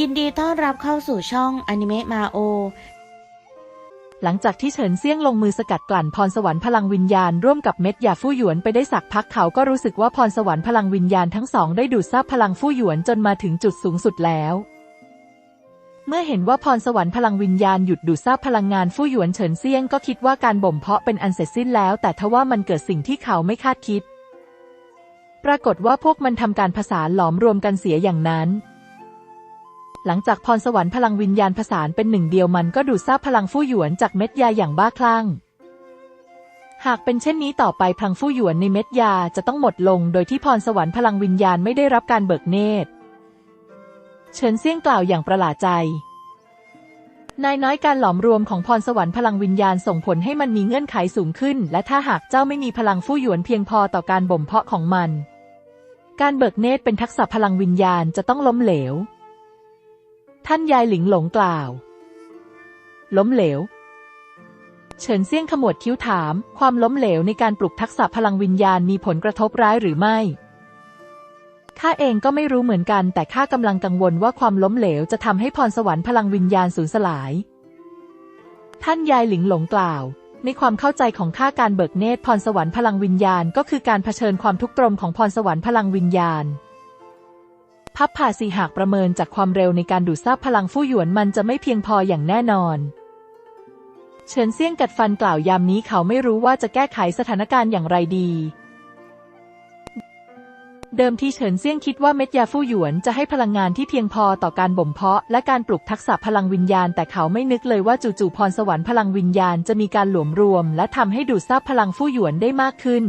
ยินดีต้อนรับเข้าสู่ช่องอนิเมะมาโอ หลังจากที่เฉินเซี่ยงลงมือสกัดกลั่นพรสวรรค์พลังวิญญาณร่วมกับเม็ดยาฟู่หยวนไปได้สักพักเขาก็รู้สึกว่าพรสวรรค์พลังวิญญาณทั้งสองได้ดูดซับพลังฟู่หยวนจนมาถึงจุดสูงสุดแล้ว เมื่อเห็นว่าพรสวรรค์พลังวิญญาณหยุดดูดซับพลังงานฟู่หยวนเฉินเซี่ยงก็คิดว่าการบ่มเพาะเป็นอันเสร็จสิ้นแล้ว แต่ทว่ามันเกิดสิ่งที่เขาไม่คาดคิด ปรากฏว่าพวกมันทำการผสานหลอมรวมกันเสียอย่างนั้น หลังจากพรสวรรค์พลังวิญญาณผสานเป็นหนึ่งเดียวมันก็ดูดซาบพลังฟู่หยวนจากเม็ดยาอย่างบ้าคลั่ง หากเป็นเช่นนี้ต่อไปพลังฟู่หยวนในเม็ดยาจะต้องหมดลง โดยที่พรสวรรค์พลังวิญญาณไม่ได้รับการเบิกเนตร เฉินเซี่ยงกล่าวอย่างประหลาดใจ นายน้อยการหลอมรวมของพรสวรรค์พลังวิญญาณส่งผลให้มันมีเงื่อนไขสูงขึ้น และถ้าหากเจ้าไม่มีพลังฟู่หยวนเพียงพอต่อการบ่มเพาะของมัน การเบิกเนตรเป็นทักษะพลังวิญญาณจะต้องล้มเหลว ท่านยายหลิงหลงกล่าว ล้มเหลว เฉินเซี่ยงขมวดคิ้วถาม ความล้มเหลวในการปลุกทักษะพลังวิญญาณมีผลกระทบร้ายหรือไม่ข้าเองก็ไม่รู้เหมือนกัน แต่ข้ากำลังกังวลว่าความล้มเหลวจะทำให้พรสวรรค์พลังวิญญาณสูญสลาย ท่านยายหลิงหลงกล่าว ในความเข้าใจของข้าการเบิกเนตรพรสวรรค์พลังวิญญาณ ก็คือการเผชิญความทุกข์ตรมของพรสวรรค์พลังวิญญาณ พับผ่าสีหากประเมินจากความเร็วในการดูดซับพลังฟู่หยวนมันจะไม่เพียงพออย่างแน่นอน เฉินเซี่ยงกัดฟันกล่าวยามนี้เขาไม่รู้ว่าจะแก้ไขสถานการณ์อย่างไรดี เดิมที่เฉินเซี่ยงคิดว่าเม็ดยาฟู่หยวนจะให้พลังงานที่เพียงพอต่อการบ่มเพาะ และการปลุกทักษะพลังวิญญาณ แต่เขาไม่นึกเลยว่าจู่ๆพรสวรรค์พลังวิญญาณจะมีการหลวมรวม และทำให้ดูดซับพลังฟู่หยวนได้มากขึ้น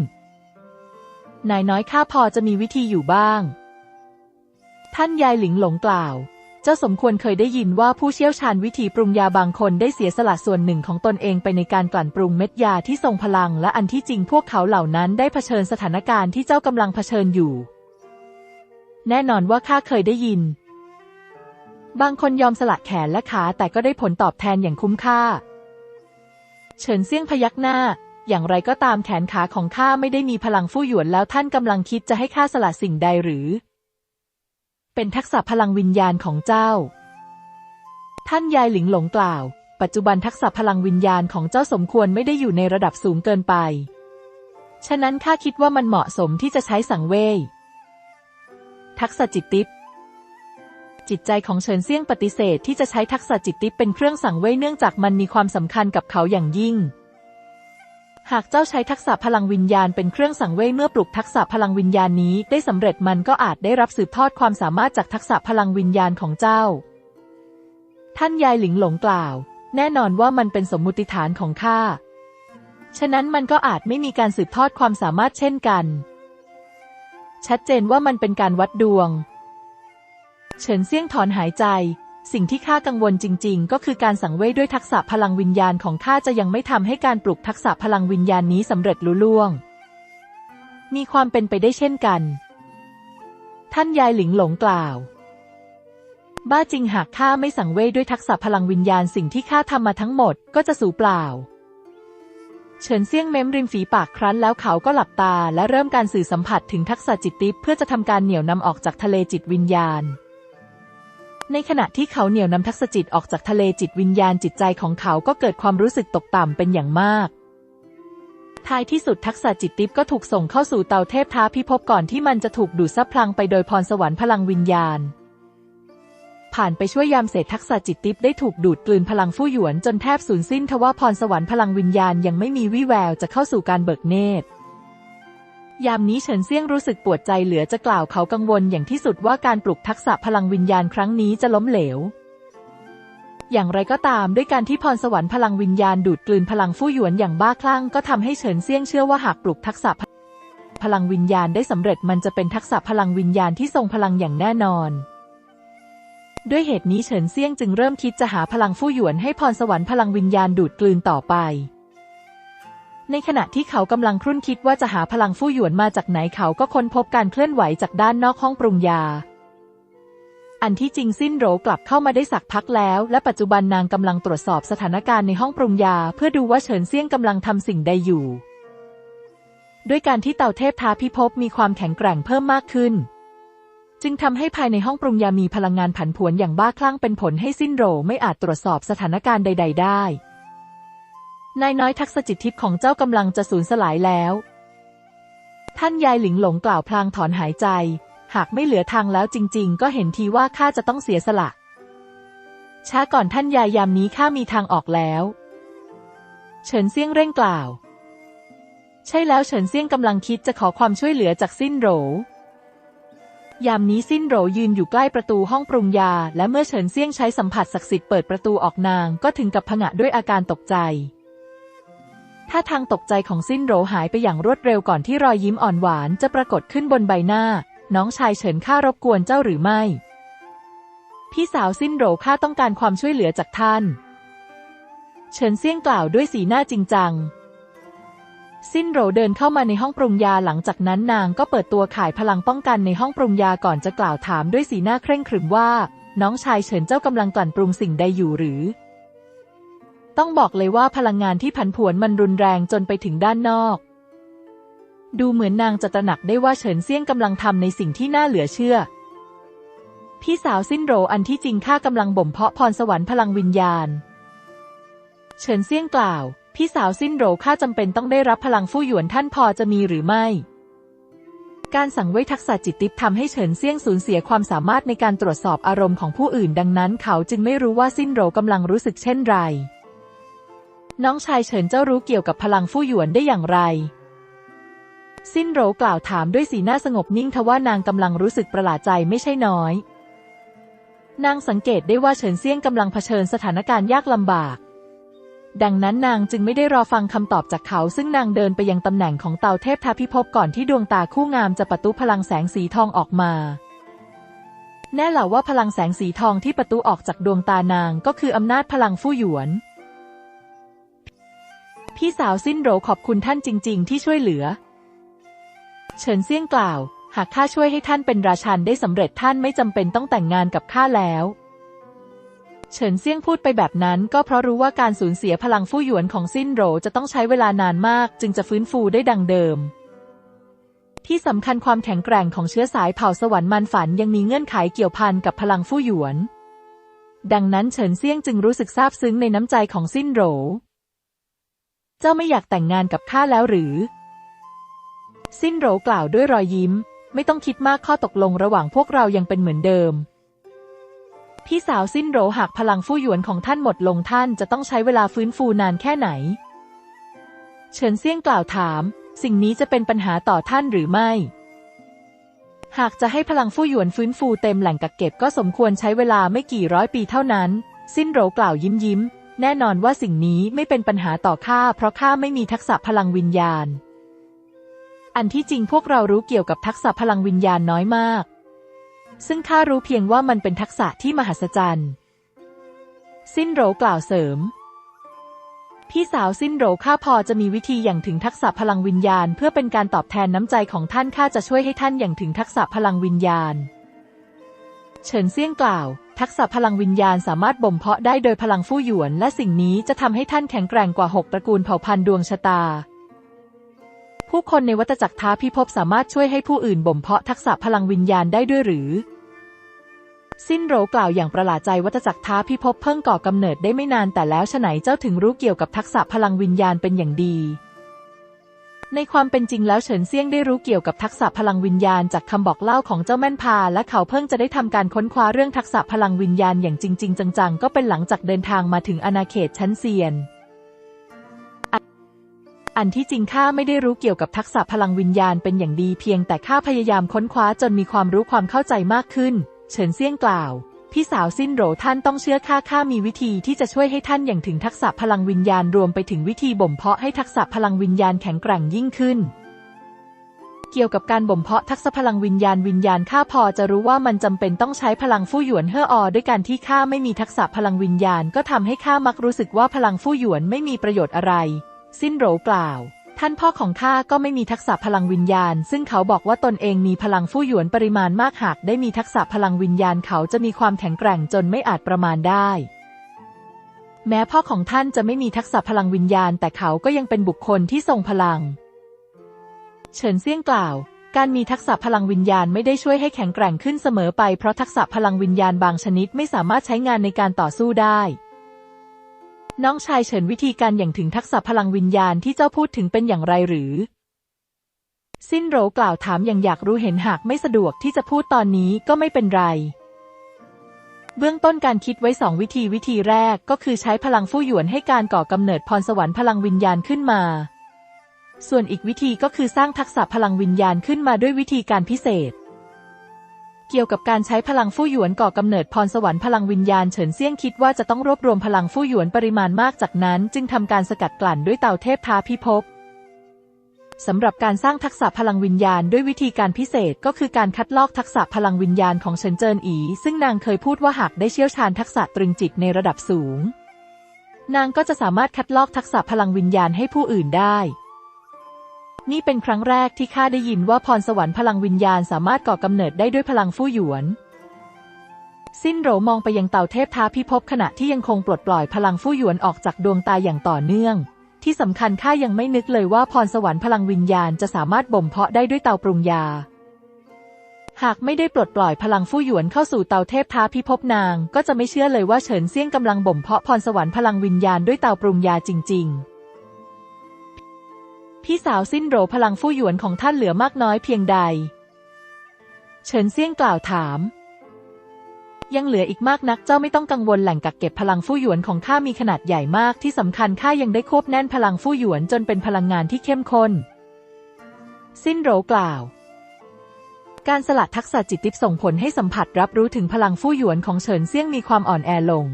นายน้อยข้าพอจะมีวิธีอยู่บ้าง ท่านยายหลิงหลงกล่าว เจ้าสมควรเคยได้ยินว่าผู้เชี่ยวชาญวิธีปรุงยาบางคนได้เสียสละส่วนหนึ่งของตนเองไปในการกลั่นปรุงเม็ดยาที่ทรงพลัง และอันที่จริงพวกเขาเหล่านั้นได้เผชิญสถานการณ์ที่เจ้ากำลังเผชิญอยู่ แน่นอนว่าข้าเคยได้ยิน บางคนยอมสละแขนและขาแต่ก็ได้ผลตอบแทนอย่างคุ้มค่า เฉินเซี่ยงพยักหน้าอย่างไรก็ตามแขนขาของข้าไม่ได้มีพลังฟู่หยวนแล้วท่านกำลังคิดจะให้ข้าสละสิ่งใดหรือ เป็นทักษะพลังวิญญาณของเจ้า ท่านยายหลิงหลงกล่าว ปัจจุบันทักษะพลังวิญญาณของเจ้าสมควรไม่ได้อยู่ในระดับสูงเกินไป ฉะนั้นข้าคิดว่ามันเหมาะสมที่จะใช้สังเวย ทักษะจิตติปจิตใจของเฉินเซี่ยงปฏิเสธที่จะใช้ทักษะจิตติปเป็นเครื่องสังเวยเนื่องจากมันมีความสำคัญกับเขาอย่างยิ่ง หากเจ้าใช้ทักษะพลังวิญญาณเป็นเครื่องสังเวยเมื่อปลุกทักษะพลังวิญญาณนี้ได้สำเร็จมันก็อาจได้รับสืบทอดความสามารถจากทักษะพลังวิญญาณของเจ้า ท่านยายหลิงหลงกล่าว แน่นอนว่ามันเป็นสมมุติฐานของข้า ฉะนั้นมันก็อาจไม่มีการสืบทอดความสามารถเช่นกัน ชัดเจนว่ามันเป็นการวัดดวง เฉินเซี่ยงถอนหายใจ สิ่งที่ข้ากังวลจริง ๆ ก็คือการสังเวยด้วยทักษะพลังวิญญาณของข้าจะยังไม่ทำให้การปลุกทักษะพลังวิญญาณนี้สำเร็จลุล่วง มีความเป็นไปได้เช่นกัน ท่านยายหลิงหลงกล่าว บ้าจริงหากข้าไม่สังเวยด้วยทักษะพลังวิญญาณสิ่งที่ข้าทำมาทั้งหมดก็จะสูญเปล่า เฉินเซี่ยงเม้มริมฝีปากครั้นแล้วเขาก็หลับตาและเริ่มการสื่อสัมผัสถึงทักษะจิตติปเพื่อจะทำการเหนี่ยวนำออกจากทะเลจิตวิญญาณ ในขณะที่เขาเหนี่ยวนำทักษจิตออกจากทะเลจิตวิญญาณจิตใจของเขาก็เกิดความรู้สึกตกต่ำเป็นอย่างมาก ท้ายที่สุดทักษะจิตติปก็ถูกส่งเข้าสู่เตาเทพท้าพิภพก่อนที่มันจะถูกดูดซับพลังไปโดยพรสวรรค์พลังวิญญาณ ผ่านไปช่วยยามเศษทักษะจิตติปได้ถูกดูดกลืนพลังฟู่หยวนจนแทบสูญสิ้นทว่าพรสวรรค์พลังวิญญาณยังไม่มีวี่แววจะเข้าสู่การเบิกเนตร ยามนี้เฉินเซียงรู้สึกปวดใจเหลือจะกล่าวเขากังวลอย่างที่สุดว่าการปลุกทักษะพลังวิญญาณครั้งนี้จะล้มเหลว อย่างไรก็ตามด้วยการที่พรสวรรค์พลังวิญญาณดูดกลืนพลังฟู่หยวนอย่างบ้าคลั่งก็ทำให้เฉินเซียงเชื่อว่าหากปลุกทักษะพลังวิญญาณได้สำเร็จมันจะเป็นทักษะพลังวิญญาณที่ทรงพลังอย่างแน่นอน ด้วยเหตุนี้เฉินเซียงจึงเริ่มคิดจะหาพลังฟู่หยวนให้พรสวรรค์พลังวิญญาณดูดกลืนต่อไป ในขณะที่เขากำลังครุ่นคิดว่าจะหาพลังฟู่หยวนมาจากไหนเขาก็ค้นพบการเคลื่อนไหวจากด้านนอกห้องปรุงยา อันที่จริงสิ้นโหรกลับเข้ามาได้สักพักแล้ว และปัจจุบันนางกำลังตรวจสอบสถานการณ์ในห้องปรุงยา เพื่อดูว่าเฉินเซี่ยงกำลังทำสิ่งใดอยู่ ด้วยการที่เต่าเทพท้าพิภพมีความแข็งแกร่งเพิ่มมากขึ้น จึงทำให้ภายในห้องปรุงยามีพลังงานผันผวนอย่างบ้าคลั่งเป็นผลให้สิ้นโหรไม่อาจตรวจสอบสถานการณ์ใด ๆ ได้ นายน้อยทักษจิตทิพย์ของเจ้ากำลังจะสูญสลายแล้ว ท่านยายหลิงหลงกล่าวพลางถอนหายใจ หากไม่เหลือทางแล้วจริง ๆ ก็เห็นทีว่าข้าจะต้องเสียสละ ช้าก่อนท่านยายยามนี้ข้ามีทางออกแล้ว เฉินเซี่ยงเร่งกล่าว ใช่แล้วเฉินเซี่ยงกำลังคิดจะขอความช่วยเหลือจากสิ้นโหรยามนี้สิ้นโหรยืนอยู่ใกล้ประตูห้องปรุงยา และเมื่อเฉินเซี่ยงใช้สัมผัสศักดิ์สิทธิ์เปิดประตูออกนางก็ถึงกับผงะด้วยอาการตกใจ ถ้าทางตกใจของสิ้นโหรหายไปอย่างรวดเร็วก่อนที่รอยยิ้มอ่อนหวานจะปรากฏขึ้นบนใบหน้า น้องชายเฉินข้ารบกวนเจ้าหรือไม่ พี่สาวสิ้นโหรข้าต้องการความช่วยเหลือจากท่าน เฉินเซี่ยงกล่าวด้วยสีหน้าจริงจัง สิ้นโหรเดินเข้ามาในห้องปรุงยาหลังจากนั้นนางก็เปิดตัวขายพลังป้องกันในห้องปรุงยาก่อนจะกล่าวถามด้วยสีหน้าเคร่งขรึมว่า น้องชายเฉินเจ้ากำลังกลั่นปรุงสิ่งใดอยู่หรือ ต้องบอกเลยว่าพลังงานที่ผันผวนมันรุนแรงจนไปถึงด้านนอก ดูเหมือนนางจะตระหนักได้ว่าเฉินเซี่ยงกำลังทำในสิ่งที่น่าเหลือเชื่อ พี่สาวสิ้นโหรอันที่จริงข้ากำลังบ่มเพาะพรสวรรค์พลังวิญญาณ เฉินเซี่ยงกล่าว พี่สาวสิ้นโหรข้าจำเป็นต้องได้รับพลังฟู่หยวนท่านพอจะมีหรือไม่ การสั่งไว้ทักษะจิตติปทำให้เฉินเซี่ยงสูญเสียความสามารถในการตรวจสอบอารมณ์ของผู้อื่น ดังนั้นเขาจึงไม่รู้ว่าสิ้นโหรกำลังรู้สึกเช่นไร น้องชายเฉินเจ้ารู้เกี่ยวกับพลังฟู่หยวนได้อย่างไร สิ้นโรกล่าวถามด้วยสีหน้าสงบนิ่งทว่านางกำลังรู้สึกประหลาดใจไม่ใช่น้อย นางสังเกตได้ว่าเฉินเซี่ยงกำลังเผชิญสถานการณ์ยากลำบาก ดังนั้นนางจึงไม่ได้รอฟังคำตอบจากเขา ซึ่งนางเดินไปยังตำแหน่งของเตาเทพทาพิภพก่อนที่ดวงตาคู่งามจะประตุพลังแสงสีทองออกมาแน่เหล่าว่าพลังแสงสีทองที่ประตุออกจากดวงตานางก็คืออำนาจพลังฟู่หยวน พี่สาวสิ้นโหรขอบคุณท่านจริง ๆ ที่ช่วยเหลือ เฉินเซี่ยงกล่าว หากข้าช่วยให้ท่านเป็นราชันได้สำเร็จท่านไม่จำเป็นต้องแต่งงานกับข้าแล้วเฉินเซี่ยงพูดไปแบบนั้นก็เพราะรู้ว่าการสูญเสียพลังฟู่หยวนของสิ้นโหรจะต้องใช้เวลานานมาก จึงจะฟื้นฟูได้ดังเดิม ที่สำคัญความแข็งแกร่งของเชื้อสายเผ่าสวรรค์มันฝันยังมีเงื่อนไขเกี่ยวพันกับพลังฟู่หยวน ดังนั้นเฉินเซี่ยงจึงรู้สึกซาบซึ้งในน้ำใจของสิ้นโหร เจ้าไม่อยากแต่งงานกับข้าแล้วหรือ สิ้นโรกล่าวด้วยรอยยิ้ม ไม่ต้องคิดมากข้อตกลงระหว่างพวกเรายังเป็นเหมือนเดิม พี่สาวสิ้นโรหากพลังฟู่หยวนของท่านหมดลงท่านจะต้องใช้เวลาฟื้นฟูนานแค่ไหน เฉินเซี่ยงกล่าวถาม สิ่งนี้จะเป็นปัญหาต่อท่านหรือไม่ หากจะให้พลังฟู่หยวนฟื้นฟูเต็มแหล่งกักเก็บก็สมควรใช้เวลาไม่กี่ร้อยปีเท่านั้น สิ้นโรกล่าวยิ้มยิ้ม แน่นอนว่าสิ่งนี้ไม่เป็นปัญหาต่อข้าเพราะข้าไม่มีทักษะพลังวิญญาณ อันที่จริงพวกเรารู้เกี่ยวกับทักษะพลังวิญญาณน้อยมาก ซึ่งข้ารู้เพียงว่ามันเป็นทักษะที่มหัศจรรย์ สิ้นโหรกล่าวเสริม พี่สาวสิ้นโหรข้าพอจะมีวิธีอย่างถึงทักษะพลังวิญญาณ เพื่อเป็นการตอบแทนน้ำใจของท่านข้าจะช่วยให้ท่านอย่างถึงทักษะพลังวิญญาณ เฉินเซี่ยงกล่าว ทักษะพลังวิญญาณสามารถบ่มเพาะได้โดยพลังฟู่หยวน และสิ่งนี้จะทำให้ท่านแข็งแกร่งกว่าหกตระกูลเผ่าพันธุ์ดวงชะตา ผู้คนในวัฏจักรท้าพิภพสามารถช่วยให้ผู้อื่นบ่มเพาะทักษะพลังวิญญาณได้ด้วยหรือ สิ้นโรกล่าวอย่างประหลาดใจวัฏจักรท้าพิภพเพิ่งก่อกำเนิดได้ไม่นานแต่แล้วฉไหนเจ้าถึงรู้เกี่ยวกับทักษะพลังวิญญาณเป็นอย่างดี ในความเป็นจริงแล้วเฉินเซียงได้รู้เกี่ยวกับทักษะพลังวิญญาณจากคำบอกเล่าของเจ้าแม่นพา และเขาเพิ่งจะได้ทำการค้นคว้าเรื่องทักษะพลังวิญญาณอย่างจริง ๆ จังๆ ก็เป็นหลังจากเดินทางมาถึงอาณาเขตชั้นเซียน อันที่จริงข้าไม่ได้รู้เกี่ยวกับทักษะพลังวิญญาณเป็นอย่างดีเพียงแต่ข้าพยายามค้นคว้าจนมีความรู้ความเข้าใจมากขึ้น เฉินเซียงกล่าว พี่สาวสิ้นโหรท่านต้องเชื่อข้าข้ามีวิธีที่จะช่วยให้ท่านอย่างถึงทักษะพลังวิญญาณรวมไปถึงวิธีบ่มเพาะให้ทักษะพลังวิญญาณแข็งแกร่งยิ่งขึ้น เกี่ยวกับการบ่มเพาะทักษะพลังวิญญาณวิญญาณข้าพอจะรู้ว่ามันจำเป็นต้องใช้พลังฟู่หยวนเฮ่ออด้วยการที่ข้าไม่มีทักษะพลังวิญญาณก็ทำให้ข้ามักรู้สึกว่าพลังฟู่หยวนไม่มีประโยชน์อะไร สิ้นโหรกล่าว ท่านพ่อของข้าก็ไม่มีทักษะพลังวิญญาณ ซึ่งเขาบอกว่าตนเองมีพลังฟู่หยวนปริมาณมากหากได้มีทักษะพลังวิญญาณเขาจะมีความแข็งแกร่งจนไม่อาจประมาณได้ แม้พ่อของท่านจะไม่มีทักษะพลังวิญญาณ แต่เขาก็ยังเป็นบุคคลที่ทรงพลัง เฉินเซี่ยงกล่าว การมีทักษะพลังวิญญาณไม่ได้ช่วยให้แข็งแกร่งขึ้นเสมอไปเพราะทักษะพลังวิญญาณบางชนิดไม่สามารถใช้งานในการต่อสู้ได้ น้องชายเฉินวิธีการอย่างถึงทักษะพลังวิญญาณที่เจ้าพูดถึงเป็นอย่างไรหรือ สิ้นโรกล่าวถามอย่างอยากรู้เห็นหากไม่สะดวกที่จะพูดตอนนี้ก็ไม่เป็นไร เบื้องต้นการคิดไว้สองวิธีวิธีแรกก็คือใช้พลังฟู่หยวนให้การก่อกำเนิดพรสวรรค์พลังวิญญาณขึ้นมา ส่วนอีกวิธีก็คือสร้างทักษะพลังวิญญาณขึ้นมาด้วยวิธีการพิเศษ เกี่ยวกับการใช้พลังฟู่หยวนก่อกำเนิดพรสวรรค์พลังวิญญาณเฉินเซี่ยงคิดว่าจะต้องรวบรวมพลังฟู่หยวนปริมาณมากจากนั้น จึงทำการสกัดกลั่นด้วยเตาเทพท้าพิภพสำหรับการสร้างทักษะพลังวิญญาณด้วยวิธีการพิเศษก็คือการคัดลอกทักษะพลังวิญญาณของเฉินเจินอี ซึ่งนางเคยพูดว่าหากได้เชี่ยวชาญทักษะตรึงจิตในระดับสูง นางก็จะสามารถคัดลอกทักษะพลังวิญญาณให้ผู้อื่นได้ นี่เป็นครั้งแรกที่ข้าได้ยินว่าพรสวรรค์พลังวิญญาณสามารถก่อกำเนิดได้ด้วยพลังฟู่หยวน สิ้นโหรมองไปยังเต่าเทพท้าพิภพขณะที่ยังคงปลดปล่อยพลังฟู่หยวนออกจากดวงตาอย่างต่อเนื่อง ที่สำคัญข้ายังไม่นึกเลยว่าพรสวรรค์พลังวิญญาณจะสามารถบ่มเพาะได้ด้วยเตาปรุงยา หากไม่ได้ปลดปล่อยพลังฟู่หยวนเข้าสู่เตาเทพท้าพิภพนาง ก็จะไม่เชื่อเลยว่าเฉินเซี่ยงกำลังบ่มเพาะพรสวรรค์พลังวิญญาณด้วยเตาปรุงยาจริง ๆ พี่สาวสิ้นโหรพลังฟู่หยวนของท่านเหลือมากน้อยเพียงใด เฉินเซี่ยงกล่าวถาม ยังเหลืออีกมากนักเจ้าไม่ต้องกังวลแหล่งกักเก็บพลังฟู่หยวนของข้ามีขนาดใหญ่มากที่สำคัญข้ายังได้ควบแน่นพลังฟู่หยวนจนเป็นพลังงานที่เข้มข้น สิ้นโหรกล่าว การสลัดทักษะจิตติปส่งผลให้สัมผัสรับรู้ถึงพลังฟู่หยวนของเฉินเซี่ยงมีความอ่อนแอลง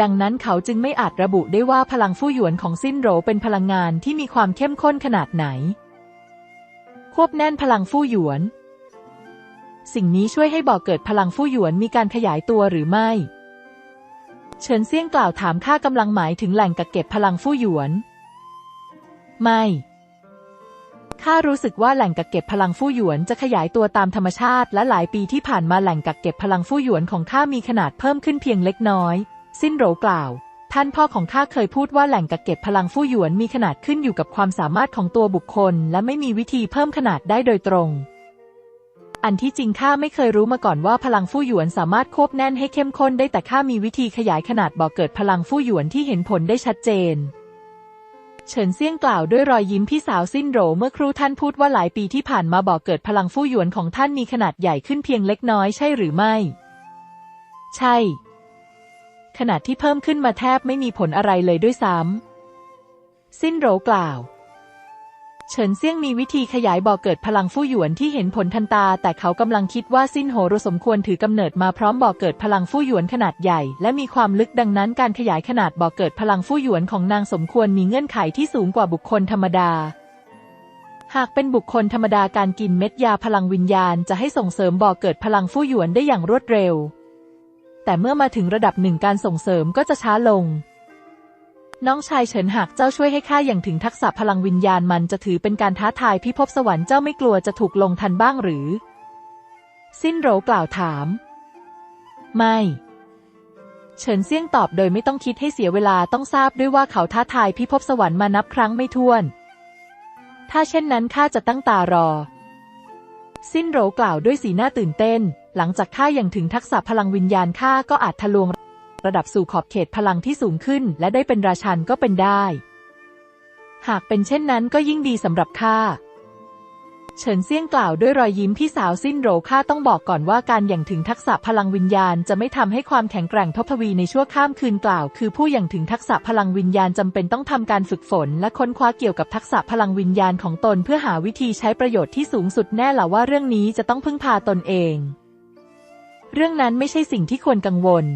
ดังนั้นเขาจึงไม่อาจระบุได้ว่าพลังฟู่หยวนของสิ้นโหรเป็นพลังงานที่มีความเข้มข้นขนาดไหน ควบแน่นพลังฟู่หยวน สิ่งนี้ช่วยให้บ่อเกิดพลังฟู่หยวนมีการขยายตัวหรือไม่ เฉินเซี่ยงกล่าวถามข้ากำลังหมายถึงแหล่งกักเก็บพลังฟู่หยวน ไม่ข้ารู้สึกว่าแหล่งกักเก็บพลังฟู่หยวนจะขยายตัวตามธรรมชาติ และหลายปีที่ผ่านมาแหล่งกักเก็บพลังฟู่หยวนของข้ามีขนาดเพิ่มขึ้นเพียงเล็กน้อย สิ้นโหรกล่าว ท่านพ่อของข้าเคยพูดว่าแหล่งกักเก็บพลังฟู่หยวนมีขนาดขึ้นอยู่กับความสามารถของตัวบุคคล และไม่มีวิธีเพิ่มขนาดได้โดยตรง อันที่จริงข้าไม่เคยรู้มาก่อนว่าพลังฟู่หยวนสามารถควบแน่นให้เข้มข้นได้แต่ข้ามีวิธีขยายขนาดบ่อเกิดพลังฟู่หยวนที่เห็นผลได้ชัดเจนเฉินเซี่ยงกล่าวด้วยรอยยิ้มพี่สาวสิ้นโหรเมื่อครู่ท่านพูดว่าหลายปีที่ผ่านมาบ่อเกิดพลังฟู่หยวนของท่านมีขนาดใหญ่ขึ้นเพียงเล็กน้อยใช่หรือไม่ ใช่ ขนาดที่เพิ่มขึ้นมาแทบไม่มีผลอะไรเลยด้วยซ้ำสิ้นโหรกล่าว เฉินเซี่ยงมีวิธีขยายบ่อเกิดพลังฟู่หยวนที่เห็นผลทันตา แต่เขากำลังคิดว่าสิ้นโหรสมควรถือกำเนิดมาพร้อมบ่อเกิดพลังฟู่หยวนขนาดใหญ่ และมีความลึกดังนั้นการขยายขนาดบ่อเกิดพลังฟู่หยวนของนางสมควรมีเงื่อนไขที่สูงกว่าบุคคลธรรมดาหากเป็นบุคคลธรรมดาการกินเม็ดยาพลังวิญญาณจะให้ส่งเสริมบ่อเกิดพลังฟู่หยวนได้อย่างรวดเร็ว แต่เมื่อมาถึงระดับหนึ่งการส่งเสริมก็จะช้าลง น้องชายเฉินหากเจ้าช่วยให้ข้าอย่างถึงทักษะพลังวิญญาณมันจะถือเป็นการท้าทายพิภพสวรรค์เจ้าไม่กลัวจะถูกลงทันบ้างหรือ สิ้นโหรกล่าวถาม ไม่เฉินเซี่ยงตอบโดยไม่ต้องคิดให้เสียเวลาต้องทราบด้วยว่าเขาท้าทายพิภพสวรรค์มานับครั้งไม่ถ้วน ถ้าเช่นนั้นข้าจะตั้งตารอ สิ้นโรกล่าวด้วยสีหน้าตื่นเต้น หลังจากข้ายัางถึงทักษะพลังวิญญาณข้าก็อาจทะลวง ระดับสู่ขอบเขตพลังที่สูงขึ้น และได้เป็นราชันก็เป็นได้ หากเป็นเช่นนั้นก็ยิ่งดีสำหรับข้า เฉินเซี่ยงกล่าวด้วยรอยยิ้มพี่สาวสิ้นโหรข้าต้องบอกก่อนว่าการอย่างถึงทักษะพลังวิญญาณจะไม่ทำให้ความแข็งแกร่งทบทวีในชั่วข้ามคืนกล่าว คือผู้อย่างถึงทักษะพลังวิญญาณจำเป็นต้องทำการฝึกฝน และค้นคว้าเกี่ยวกับทักษะพลังวิญญาณของตนเพื่อหาวิธีใช้ประโยชน์ที่สูงสุดแน่ละว่าเรื่องนี้จะต้องพึ่งพาตนเอง เรื่องนั้นไม่ใช่สิ่งที่ควรกังวล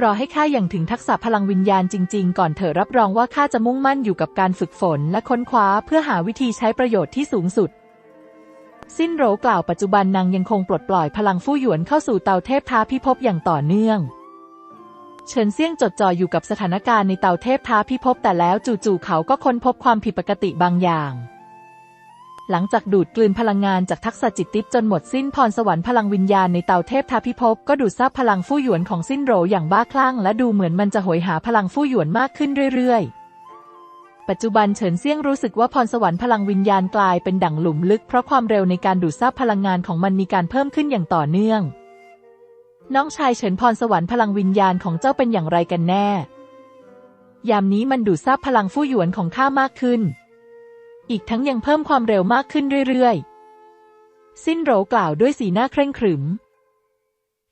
รอให้ข้าอย่างถึงทักษะพลังวิญญาณจริง ๆ ก่อนเถอะรับรองว่าข้าจะมุ่งมั่นอยู่กับการฝึกฝนและค้นคว้าเพื่อหาวิธีใช้ประโยชน์ที่สูงสุด สิ้นโหรกล่าวปัจจุบันนางยังคงปลดปล่อยพลังฟู่หยวนเข้าสู่เตาเทพท้าพิภพอย่างต่อเนื่อง เฉินเซี่ยงจดจ่ออยู่กับสถานการณ์ในเตาเทพท้าพิภพแต่แล้วจู่ๆเขาก็ค้นพบความผิดปกติบางอย่าง หลังจากดูดกลืนพลังงานจากทักษะจิตติปจนหมดสิ้นพรสวรรค์พลังวิญญาณในเตาเทพทาพิภพก็ดูดซับพลังฟู่หยวนของสิ้นโหรอย่างบ้าคลั่ง และดูเหมือนมันจะโหยหาพลังฟู่หยวนมากขึ้นเรื่อยๆ ปัจจุบันเฉินเซี่ยงรู้สึกว่าพรสวรรค์พลังวิญญาณกลายเป็นดั่งหลุมลึกเพราะความเร็วในการดูดซับพลังงานของมันมีการเพิ่มขึ้นอย่างต่อเนื่อง น้องชายเฉินพรสวรรค์พลังวิญญาณของเจ้าเป็นอย่างไรกันแน่ ยามนี้มันดูดซับพลังฟู่หยวนของข้ามากขึ้น อีกทั้งยังเพิ่มความเร็วมากขึ้นเรื่อยๆ สิ้นโหรกล่าวด้วยสีหน้าเคร่งขรึม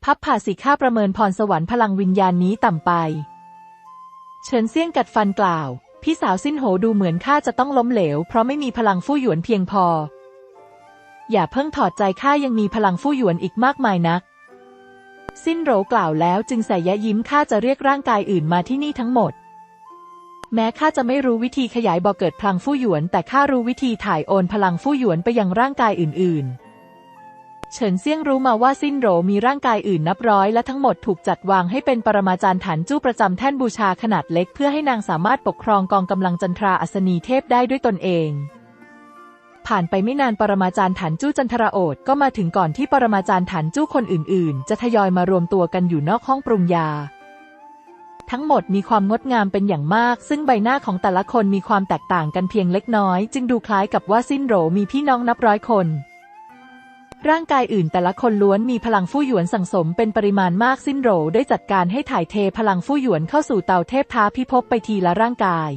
พับผ่าสีข้าประเมินพรสวรรค์พลังวิญญาณนี้ต่ำไป เฉินเซี่ยงกัดฟันกล่าว พี่สาวสิ้นโหดูเหมือนข้าจะต้องล้มเหลว เพราะไม่มีพลังฟู่หยวนเพียงพอ อย่าเพิ่งถอดใจข้ายังมีพลังฟู่หยวนอีกมากมายนัก สิ้นโหรกล่าวแล้วจึงใส่ยะยิ้มข้าจะเรียกร่างกายอื่นมาที่นี่ทั้งหมด แม้ข้าจะไม่รู้วิธีขยายบ่อเกิดพลังฟู่หยวน แต่ข้ารู้วิธีถ่ายโอนพลังฟู่หยวนไปยังร่างกายอื่น ๆ เฉินเซี่ยงรู้มาว่าสิ้นโหรมีร่างกายอื่นนับร้อยและทั้งหมดถูกจัดวางให้เป็นปรมาจารย์ฐานจู้ประจำแท่นบูชาขนาดเล็ก เพื่อให้นางสามารถปกครองกองกำลังจันทราอัศนีเทพได้ด้วยตนเองผ่านไปไม่นานปรมาจารย์ฐานจู้จันทราโอษก็มาถึงก่อนที่ปรมาจารย์ฐานจู้คนอื่นๆ จะทยอยมารวมตัวกันอยู่นอกห้องปรุงยา ทั้งหมดมีความงดงามเป็นอย่างมาก ซึ่งใบหน้าของแต่ละคนมีความแตกต่างกันเพียงเล็กน้อย จึงดูคล้ายกับว่าสิ้นโหรมีพี่น้องนับร้อยคน ร่างกายอื่นแต่ละคนล้วนมีพลังฟู่หยวนสังสมเป็นปริมาณมากสิ้นโหรได้จัดการให้ถ่ายเทพลังฟู่หยวนเข้าสู่เตาเทพท้าพิภพไปทีละร่างกาย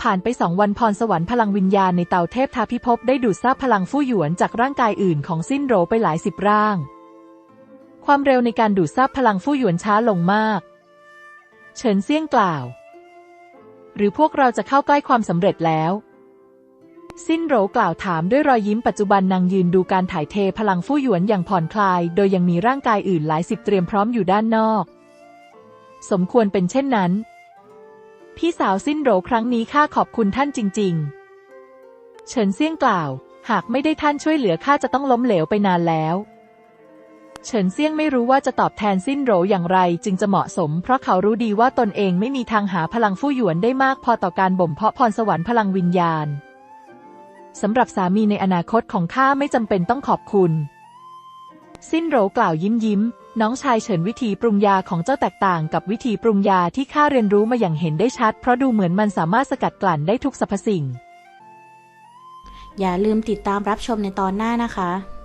ผ่านไปสองวันพรสวรรค์พลังวิญญาณในเตาเทพท้าพิภพได้ดูดซับพลังฟู่หยวนจากร่างกายอื่นของสิ้นโรไปหลายสิบร่าง ความเร็วในการดูดซับพลังฟู่หยวนช้าลงมาก เฉินเซี่ยงกล่าว หรือพวกเราจะเข้าใกล้ความสำเร็จแล้ว สิ้นโหรกล่าวถามด้วยรอยยิ้มปัจจุบันนางยืนดูการถ่ายเทพลังฟู่หยวนอย่างผ่อนคลาย โดยยังมีร่างกายอื่นหลายสิบเตรียมพร้อมอยู่ด้านนอก สมควรเป็นเช่นนั้น พี่สาวสิ้นโหรครั้งนี้ข้าขอบคุณท่านจริง ๆ เฉินเซี่ยงกล่าว หากไม่ได้ท่านช่วยเหลือข้าจะต้องล้มเหลวไปนานแล้ว เฉินเซียงไม่รู้ว่าจะตอบแทนสิ้นโหรอย่างไรจึงจะเหมาะสม เพราะเขารู้ดีว่าตนเองไม่มีทางหาพลังฟู่หยวนได้มากพอต่อการบ่มเพาะพรสวรรค์พลังวิญญาณสำหรับสามีในอนาคตของข้าไม่จำเป็นต้องขอบคุณ สิ้นโหรกล่าวยิ้มยิ้ม น้องชายเฉินวิธีปรุงยาของเจ้าแตกต่างกับวิธีปรุงยาที่ข้าเรียนรู้มาอย่างเห็นได้ชัด เพราะดูเหมือนมันสามารถสกัดกลั่นได้ทุกสรรพสิ่ง อย่าลืมติดตามรับชมในตอนหน้านะคะ